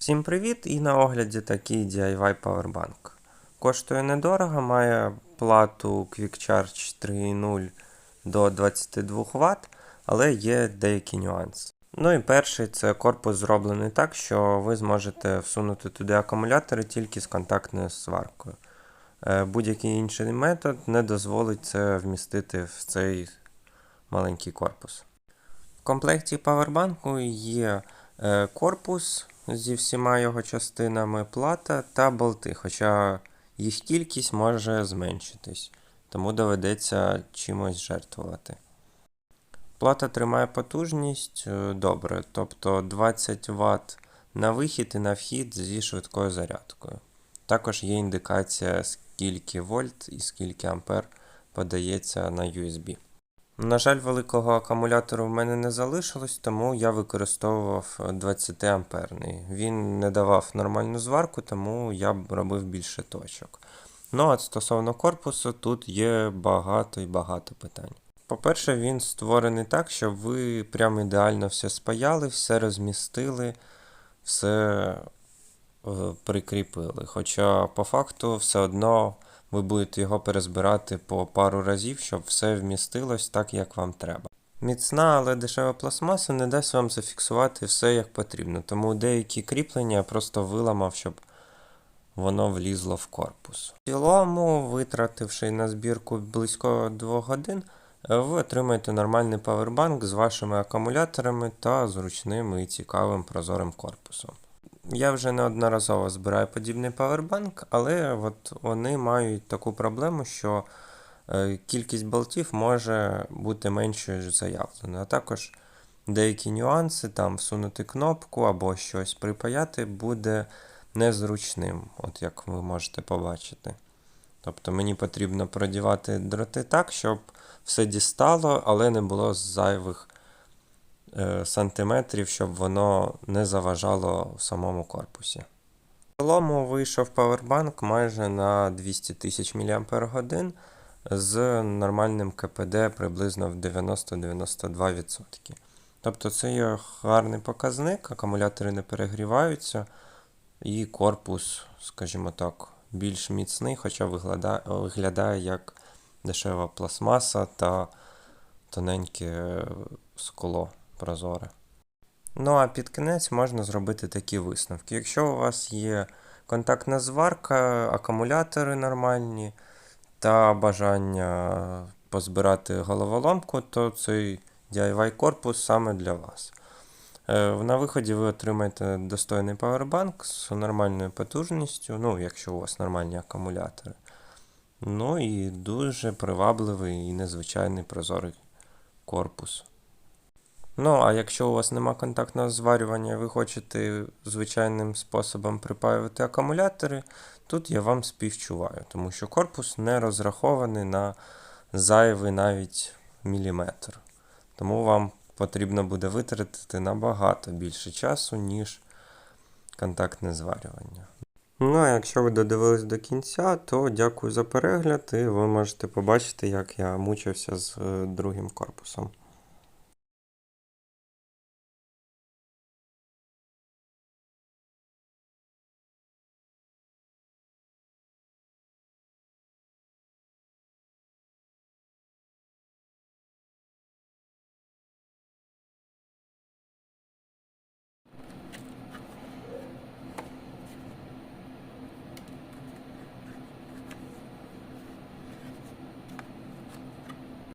Всім привіт! І на огляді такий DIY Powerbank. Коштує недорого, має плату Quick Charge 3.0 до 22 Вт, але є деякі нюанси. Ну і перший це корпус зроблений так, що ви зможете всунути туди акумулятори тільки з контактною сваркою. Е, Будь-який інший метод не дозволить це вмістити в цей маленький корпус. В комплекті павербанку є е, корпус зі всіма його частинами, плата та болти, хоча їх кількість може зменшитись, тому доведеться чимось жертвувати. Плата тримає потужність е, добре, тобто 20 Вт на вихід і на вхід зі швидкою зарядкою. Також є індикація, скільки вольт і скільки ампер подається на USB. На жаль, великого акумулятору в мене не залишилось, тому я використовував 20 амперний. Він не давав нормальну зварку, тому я робив більше точок. Ну а стосовно корпусу, тут є багато і багато питань. По-перше, він створений так, щоб ви прям ідеально все спаяли, все розмістили, все прикріпили. Хоча по факту все одно ви будете його перезбирати по пару разів, щоб все вмістилось так, як вам треба. Міцна, але дешева пластмаса не дасть вам зафіксувати все як потрібно, тому деякі кріплення я просто виламав, щоб воно влізло в корпус. В цілому, витративши на збірку близько 2 годин, е, ви отримаєте нормальний павербанк з вашими акумуляторами та зручним і цікавим прозорим корпусом. Я вже неодноразово збираю подібний павербанк, але от вони мають таку проблему, що е, кількість болтів може бути меншою ніж заявлено. А також деякі нюанси, там всунути кнопку або щось припаяти буде незручним, от як ви можете побачити. Тобто мені потрібно продівати дроти так, щоб все дістало, але не було зайвих сантиметрів, щоб воно не заважало в самому корпусі. В цілому вийшов павербанк майже на 200 тисяч мАч з нормальним КПД приблизно в 90-92%. Тобто це є гарний показник, акумулятори не перегріваються, і корпус, скажімо так, більш міцний, хоча виглядає, виглядає як дешева пластмаса та тоненьке скло прозоре. Ну а під кінець можна зробити такі висновки. Якщо у вас є контактна зварка, акумулятори нормальні та бажання позбирати головоломку, то цей DIY корпус саме для вас. Е, На виході ви отримаєте достойний павербанк з нормальною потужністю, ну, якщо у вас нормальні акумулятори. Ну і дуже привабливий і незвичайний прозорий корпус. Ну, а якщо у вас нема контактного зварювання, ви хочете звичайним способом припаювати акумулятори, тут я вам співчуваю, тому що корпус не розрахований на зайвий навіть міліметр. Тому вам потрібно буде витратити набагато більше часу, ніж контактне зварювання. Ну, а якщо ви додивились до кінця, то дякую за перегляд, і ви можете побачити, як я мучився з е, другим корпусом.